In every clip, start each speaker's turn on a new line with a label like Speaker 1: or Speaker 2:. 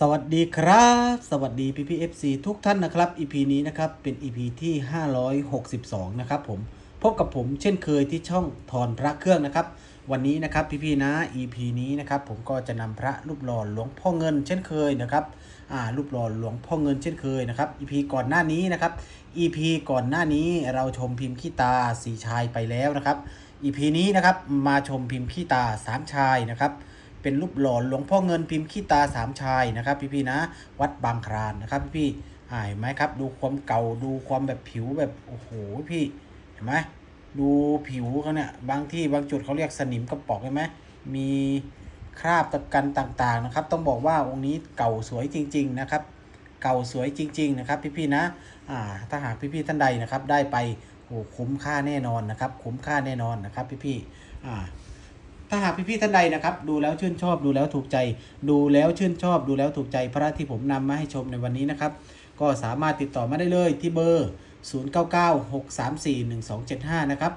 Speaker 1: สวัสดีครับ สวัสดีพี่พีเอฟซีทุกท่านนะครับ EP นี้นะครับเป็น EP ที่ 562 นะครับผมพบกับผมเช่นเคยที่ช่องทอนพระเครื่องนะครับ วันนี้นะครับพี่ๆนะ EP นี้นะครับผมก็จะนำพระรูปหล่อหลวงพ่อเงิน เช่นเคยนะครับอ่ารูปหล่อหลวงพ่อเงินเช่นเคยนะครับ EP ก่อนหน้านี้นะครับ EP ก่อนหน้านี้เราชมพิมพ์ขี้ตาสีชายไปแล้วนะครับ EP นี้นะครับมาชมพิมพ์ขี้ตาสามชายนะครับ เป็นรูปหล่อหลวงพ่อเงินพิมพ์ขี้ตาสามชายนะครับพี่ๆนะ วัดบางครานนะครับพี่ๆอ่าเห็นไหมครับ ดูความเก่าดูความแบบผิวแบบโอ้โหพี่เห็นไหมดูผิวเขาเนี่ยบางที่บางจุดเขาเรียกสนิมกระปอกเห็นไหมมีคราบตะกันต่างๆนะครับ ต้องบอกว่าองค์นี้เก่าสวยจริง ๆนะครับ เก่าสวยจริง ๆ นะครับ พี่ๆนะอ่าถ้าหากพี่ๆท่านใดนะครับ ได้ไปโอ้คุ้มค่าแน่นอนนะครับ คุ้มค่าแน่นอนนะครับ พี่ๆอ่า ถ้าหากพี่ๆท่านใดนะครับ ดูแล้วชื่นชอบดูแล้วถูกใจ ดูแล้วชื่นชอบดูแล้วถูกใจพระที่ผมนำมาให้ชมในวันนี้นะครับ ก็สามารถติดต่อมาได้เลยที่เบอร์ 0996341275 นะครับ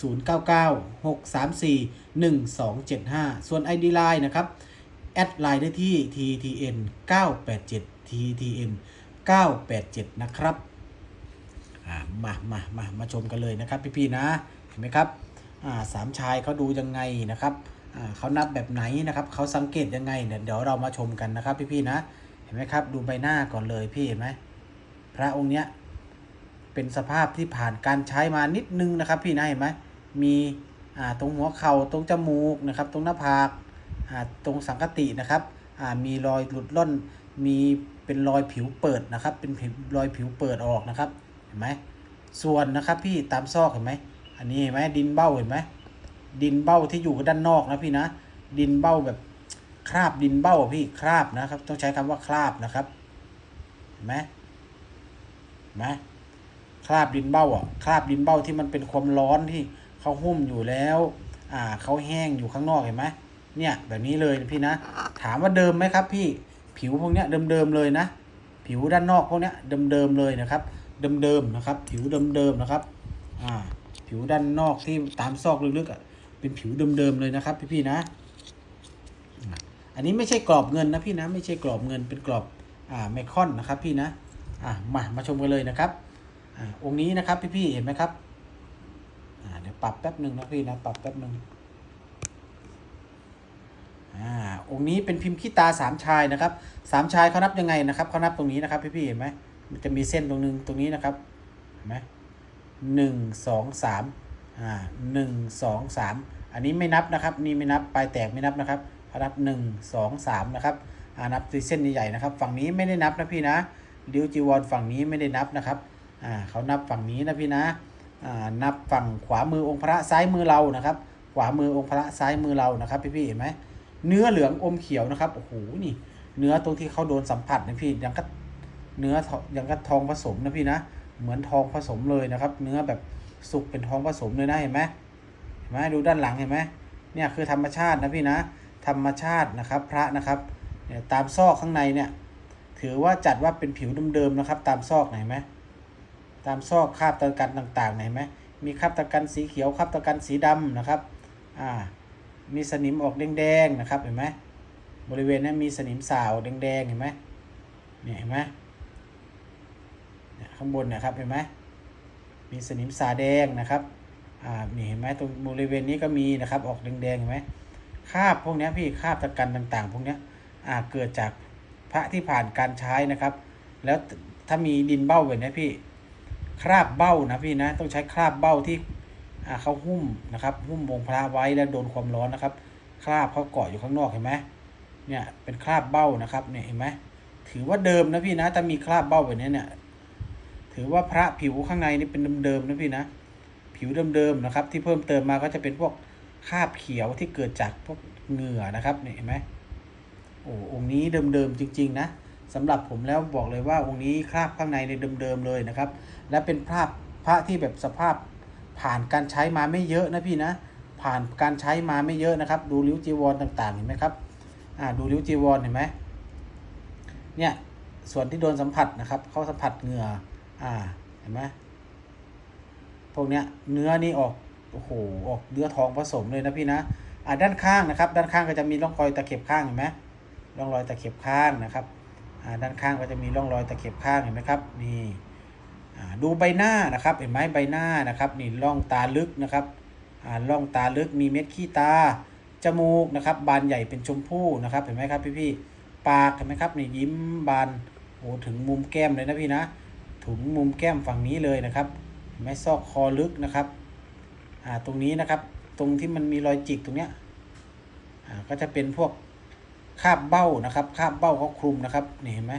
Speaker 1: 0996341275 ส่วน ID Line นะครับ แอดไลน์ได้ที่ ttn 987 ttn 987 นะครับมามามามาชมกันเลยนะครับพี่ๆนะ เห็นไหมครับ สามชายเขาดูยังไงนะครับเขานับแบบไหนนะครับเขาสังเกตยังไงเนี่ยเดี๋ยวเรามาชมกันนะครับพี่ๆนะเห็นไหมครับ ดูใบหน้าก่อนเลยพี่เห็นไหมพระองค์เนี้ยเป็นสภาพที่ผ่านการใช้มานิดนึงนะครับ พี่นะเห็นไหมมีตรงหัวเข่าตรงจมูกนะครับ ตรงหน้าผากตรงสังกตินะครับมีรอยหลุดล่นมีเป็นรอยผิวเปิดนะครับ เป็นรอยผิวเปิดออกนะครับเห็นไหมส่วนนะครับพี่ตามซอกเห็นไหม อันนี้เห็นไหมดินเบ้าเห็นไหมดินเบ้าที่อยู่ด้านนอกนะพี่นะ ดินเบ้าแบบคราบดินเบ้าพี่คราบนะครับ ต้องใช้คำว่าคราบนะครับเห็นไหมเห็นไหมคราบดินเบ้าอะคราบดินเบ้าที่มันเป็นความร้อนที่เขาหุ้มอยู่แล้ว อ่าเขาแห้งอยู่ข้างนอกเห็นไหมเนี่ย แบบนี้เลยพี่นะ ถามว่าเดิมไหมครับ พี่ผิวพวกเนี้ยเดิมๆเลยนะ ผิวด้านนอกพวกเนี้ยเดิมๆเลยนะครับ เดิมๆนะครับ ผิวเดิมๆนะครับ อ่า ผิวด้านนอกที่ตามซอกลึกๆอะเป็นผิวเดิมๆเลยนะครับ พี่ๆนะ อันนี้ไม่ใช่กรอบเงินนะพี่นะ ไม่ใช่กรอบเงินเป็นกรอบอ่าไมคอนนะครับ พี่นะอ่ามามาชมกันเลยนะครับอ่าองค์นี้นะครับ พี่ๆเห็นไหมครับอ่าเดี๋ยวปรับแป๊บหนึ่งนะพี่นะปรับแป๊บหนึ่งอ่าองค์นี้เป็นพิมพ์ขี้ตาสามชายนะครับสามชายเขานับยังไงนะครับเขานับตรงนี้นะครับ พี่ๆเห็นไหมมันจะมีเส้นตรงนึงตรงนี้นะครับเห็นไหม หนึ่งสองสามอ่าหนึ่งสองสามอันนี้ไม่นับนะครับ นี่ไม่นับปลายแตกไม่นับนะครับเขานับหนึ่งสองสามนะครับอ่านับเส้นใหญ่ๆนะครับ ฝั่งนี้ไม่ได้นับนะพี่นะดิวจีวรฝั่งนี้ไม่ได้นับนะครับอ่าเขานับฝั่งนี้นะพี่นะอ่านับฝั่งขวามือองค์พระซ้ายมือเรานะครับ ขวามือองค์พระซ้ายมือเรานะครับพี่ๆเห็นไหมเนื้อเหลืองอมเขียวนะครับโอ้โหนี่ เนื้อตรงที่เขาโดนสัมผัสนะพี่ยังก็เนื้อยังก็ทองผสมนะพี่นะ เหมือนทองผสมเลยนะครับ เนื้อแบบสุกเป็นทองผสมเลยนะเห็นไหมเห็นไหมดูด้านหลังเห็นไหมเนี่ยคือธรรมชาตินะพี่นะ ธรรมชาตินะครับ พระนะครับเนี่ยตามซอกข้างในเนี่ยถือว่าจัดว่าเป็นผิวเดิมๆนะครับ ตามซอกไหนไหมตามซอกคราบตะกันต่างๆไหนไหมมีคราบตะกันสีเขียวคราบตะกันสีดำนะครับอ่ามีสนิมออกแดงๆนะครับเห็นไหมบริเวณนี้มีสนิมสาวแดงๆเห็นไหมเนี่ยเห็นไหม ข้างบนนี่ยครับเห็นไหมมีสนิมสาแดงนะครับอ่านี่เห็นไหมตรงบริเวณนี้ก็มีนะครับ ออกแดงๆเห็นไหมคราบพวกนี้พี่คราบตะกันต่าง ๆ พวกนี้อ่าเกิดจากพระที่ผ่านการใช้นะครับ แล้วถ้ามีดินเบ้าแบบนี้พี่ คราบเบ้านะพี่นะต้องใช้คราบเบ้าที่อ่าเขาหุ้มนะครับ หุ้มวงพระไว้แล้วโดนความร้อนนะครับ คราบเขาเกาะอยู่ข้างนอกเห็นไหมเนี่ยเป็นคราบเบ้านะครับเนี่ยเห็นไหมถือว่าเดิมนะพี่นะถ้ามีคราบเบ้าแบบนี้เนี่ย ถือว่าพระผิวข้างในนี่เป็นเดิมๆนะพี่นะ ผิวเดิมๆนะครับ ที่เพิ่มเติมมาก็จะเป็นพวกคราบเขียวที่เกิดจากพวกเหงื่อนะครับเนี่ยเห็นไหมโอ้องค์นี้เดิมๆจริง ๆ นะสำหรับผมแล้วบอกเลยว่าองค์นี้คราบข้างในในเดิมๆเลยนะครับ และเป็นภาพพระที่แบบสภาพผ่านการใช้มาไม่เยอะนะพี่นะ ผ่านการใช้มาไม่เยอะนะครับ ดูริ้วจีวรต่างๆเห็นไหมครับอ่าดูริ้วจีวรเห็นไหมเนี่ยส่วนที่โดนสัมผัสนะครับเขาสัมผัสเหงื่อ อ่า เห็นไหมพวกเนี้ยเนื้อนี่ออก โอ้โห ออกเนื้อทองผสมเลยนะพี่นะ อ่าด้านข้างนะครับ ด้านข้างก็จะมีร่องรอยตะเข็บข้างเห็นไหมร่องรอยตะเข็บข้างนะครับ อ่า ด้านข้างก็จะมีร่องรอยตะเข็บข้างเห็นไหมครับ นี่อ่าดูใบหน้านะครับ เห็นไหมใบหน้านะครับนี่ร่องตาลึกนะครับอ่าร่องตาลึกมีเม็ดขี้ตา จมูกนะครับ บานใหญ่เป็นชมพู่นะครับ เห็นไหมครับพี่ๆปากเห็นไหมครับนี่ยิ้มบานโอ้ถึงมุมแก้มเลยนะพี่นะ ถึงมุมแก้มฝั่งนี้เลยนะครับไหมซอกคอลึกนะครับอ่าตรงนี้นะครับ ตรงที่มันมีรอยจิกตรงเนี้ยอ่าก็จะเป็นพวกคาบเบ้านะครับคาบเบ้าเขาคลุมนะครับนี่เห็นไหม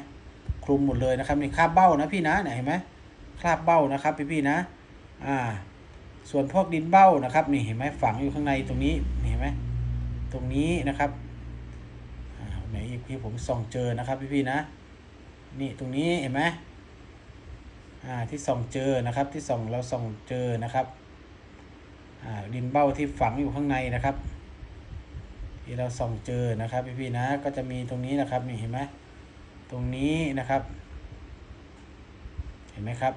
Speaker 1: คลุมหมดเลยนะครับนี่คาบเบ้านะพี่นะเนี่ยเห็นไหมคาบเบ้านะครับพี่พี่ๆนะอ่าส่วนพวกดินเบ้านะครับนี่เห็นไหมฝังอยู่ข้างในตรงนี้เห็นไหมตรงนี้นะครับอ่าไหนอีกพี่ผมส่องเจอนะครับพี่พี่ๆนะ นี่ตรงนี้เห็นไหม อ่าที่ส่องเจอนะครับ ที่ส่องเราส่องเจอนะครับอ่าดินเบ้าที่ฝังอยู่ข้างในนะครับ ที่เราส่องเจอนะครับพี่ๆนะก็จะมีตรงนี้นะครับนี่เห็นไหมตรงนี้นะครับ เห็นไหมครับ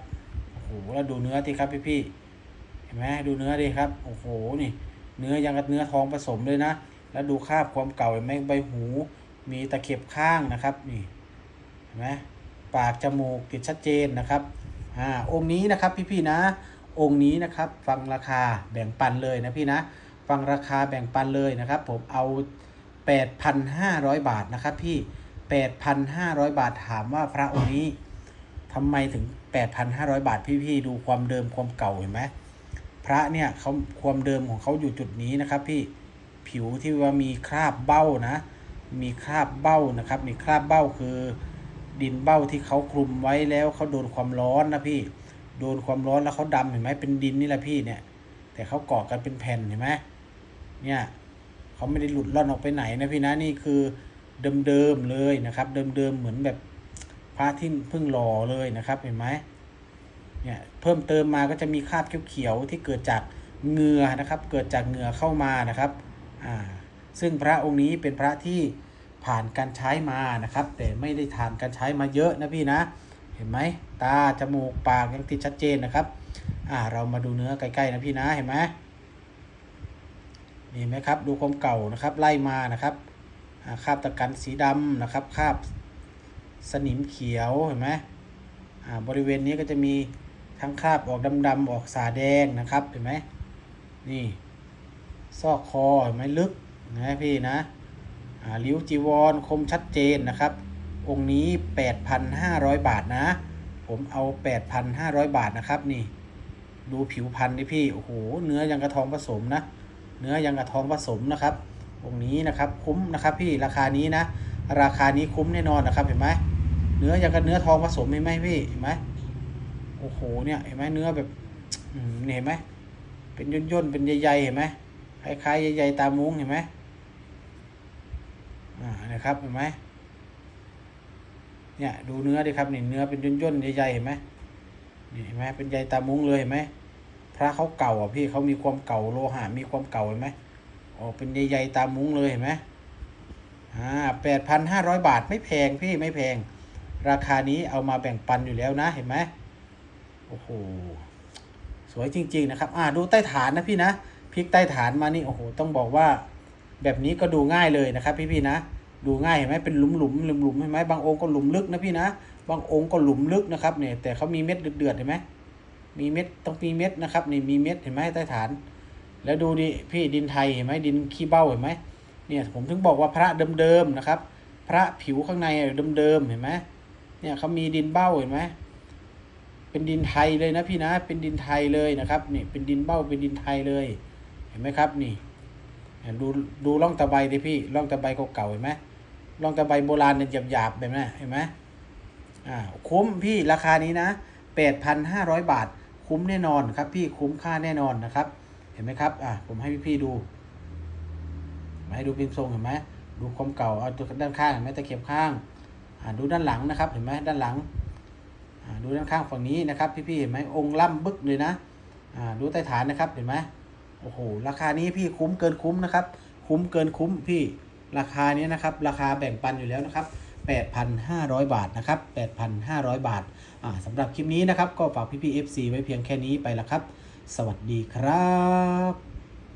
Speaker 1: โอ้โหแล้วดูเนื้อที่ครับพี่ๆเห็นไหมดูเนื้อดิครับโอ้โหนี่ เนื้อยังกับเนื้อทองผสมเลยนะแล้วดูคราบความเก่าเห็นไหมใบหู มีตะเข็บข้างนะครับนี่เห็นไหมปากจมูกติดชัดเจนนะครับ อ่าองค์นี้นะครับพี่ๆนะ องค์นี้นะครับฟังราคาแบ่งปันเลยนะพี่นะ ฟังราคาแบ่งปันเลยนะครับ ผมเอา 8,500 บาทนะครับพี่ 8,500 บาทถามว่าพระองค์นี้ทำไมถึง 8,500 บาทพี่ๆดูความเดิมความเก่าเห็นไหมพระเนี่ยเขาความเดิมของเขาอยู่จุดนี้นะครับ พี่ผิวที่ว่ามีคราบเบ้านะ มีคราบเบ้านะครับ มีคราบเบ้าคือ ดินเบ้าที่เขาคลุมไว้แล้วเขาโดนความร้อนนะพี่ โดนความร้อนแล้วเขาดำเห็นไหมเป็นดินนี่แหละพี่เนี่ย แต่เขาเกาะกันเป็นแผ่นเห็นไหมเนี่ยเขาไม่ได้หลุดล่อนออกไปไหนนะพี่นะนี่คือเดิมๆเลยนะครับ เดิมๆเหมือนแบบพระที่เพิ่งหล่อเลยนะครับเห็นไหมเนี่ยเพิ่มเติมมาก็จะมีคราบเขียวๆที่เกิดจากเหงื่อนะครับ เกิดจากเหงื่อเข้ามานะครับอ่าซึ่งพระองค์นี้เป็นพระที่ ผ่านการใช้มานะครับ แต่ไม่ได้ทานการใช้มาเยอะนะพี่นะ เห็นไหมตาจมูกปากยังติดชัดเจนนะครับ อ่าเรามาดูเนื้อใกล้ๆนะพี่นะเห็นไหมนี่ไหมครับดูความเก่านะครับไล่มานะครับคราบตะกันสีดำนะครับคราบสนิมเขียวเห็นไหมอ่าบริเวณนี้ก็จะมีทั้งคราบออกดำๆออกสาแดงนะครับเห็นไหมนี่ซอกคอเห็นไหมลึกนะพี่นะ อ่าริ้วจีวรคมชัดเจนนะครับ องค์นี้ 8,500 บาทนะ ผมเอา 8,500 บาทนะครับนี่ดูผิวพันธุ์ดิพี่ โอ้โห เนื้อยังกระทองผสมนะ เนื้อยังกระทองผสมนะครับ องค์นี้นะครับคุ้มนะครับพี่ราคานี้นะ ราคานี้คุ้มแน่นอนนะครับเห็นไหมเนื้อยังกับเนื้อทองผสมเห็นไหมพี่เห็นไหมโอ้โหเนี่ยเห็นไหมเนื้อแบบอืมนี่เห็นไหมเป็นย่นๆเป็นใยๆเห็นไหมคล้ายๆใยๆตามุ้งเห็นไหม อ่านะครับเห็นไหมเนี่ยดูเนื้อดิครับนี่เนื้อเป็นย่นๆใหญ่ๆเห็นไหมนี่เห็นไหมเป็นใยตามุ้งเลยเห็นไหมพระเขาเก่าอะพี่เขามีความเก่าโลหะมีความเก่าเห็นไหมอ๋อเป็นใยๆตามุ้งเลยเห็นไหมอ่าแปดพันห้าร้อยบาทไม่แพงพี่ไม่แพง ราคานี้เอามาแบ่งปันอยู่แล้วนะเห็นไหมโอ้โหสวยจริง ๆ นะครับ อ่าดูใต้ฐานนะพี่นะพลิกใต้ฐานมานี่โอ้โหต้องบอกว่า แบบนี้ก็ดูง่ายเลยนะครับ พี่ๆนะ ดูง่ายเห็นไหมเป็นหลุมหลุมหลุมหลุมๆเห็นไหมบางองค์ก็หลุมลึกนะพี่นะ บางองค์ก็หลุมลึกนะครับเนี่ยแต่เขามีเม็ดเดือดเห็นไหมมีเม็ดต้องมีเม็ดนะครับนี่มีเม็ดเห็นไหมใต้ฐาน แล้วดูดิพี่ดินไทยเห็นไหมดินขี้เบ้าเห็นไหมเนี่ยผมถึงบอกว่าพระเดิมๆนะครับ พระผิวข้างในเดิมๆเห็นไหมเนี่ยเขามีดินเบ้าเห็นไหมเป็นดินไทยเลยนะพี่นะ เป็นดินไทยเลยนะครับนี่เป็นดินเบ้าเป็นดินไทยเลย เห็นไหมครับนี่ ดูดูร่องตะไบดิพี่ร่องตะไบเก่าๆเห็นไหมร่องตะไบโบราณเนี่ยหยาบๆแบบนี้เห็นไหมอ่าคุ้มพี่ราคานี้นะแปดพันห้าร้อยบาท คุ้มแน่นอนครับ พี่คุ้มค่าแน่นอนนะครับ เห็นไหมครับอ่าผมให้พี่ๆดูเห็นไหมดูพิมพ์ทรงเห็นไหมดูความเก่าเอาตัวด้านข้างเห็นไหมตะเข็บข้างอ่าดูด้านหลังนะครับ เห็นไหมด้านหลังอ่าดูด้านข้างฝั่งนี้นะครับ พี่ๆเห็นไหมองค์ล่ำบึกเลยนะอ่าดูใต้ฐานนะครับเห็นไหม โอ้โห ราคานี้พี่คุ้มเกินคุ้มนะครับ คุ้มเกินคุ้มพี่ราคานี้นะครับ ราคาแบ่งปันอยู่แล้วนะครับ 8,500 บาทนะครับ 8,500 บาท อ่าสำหรับคลิปนี้นะครับ ก็ฝากพี่พี FC ไว้เพียงแค่นี้ไปละครับ สวัสดีครับ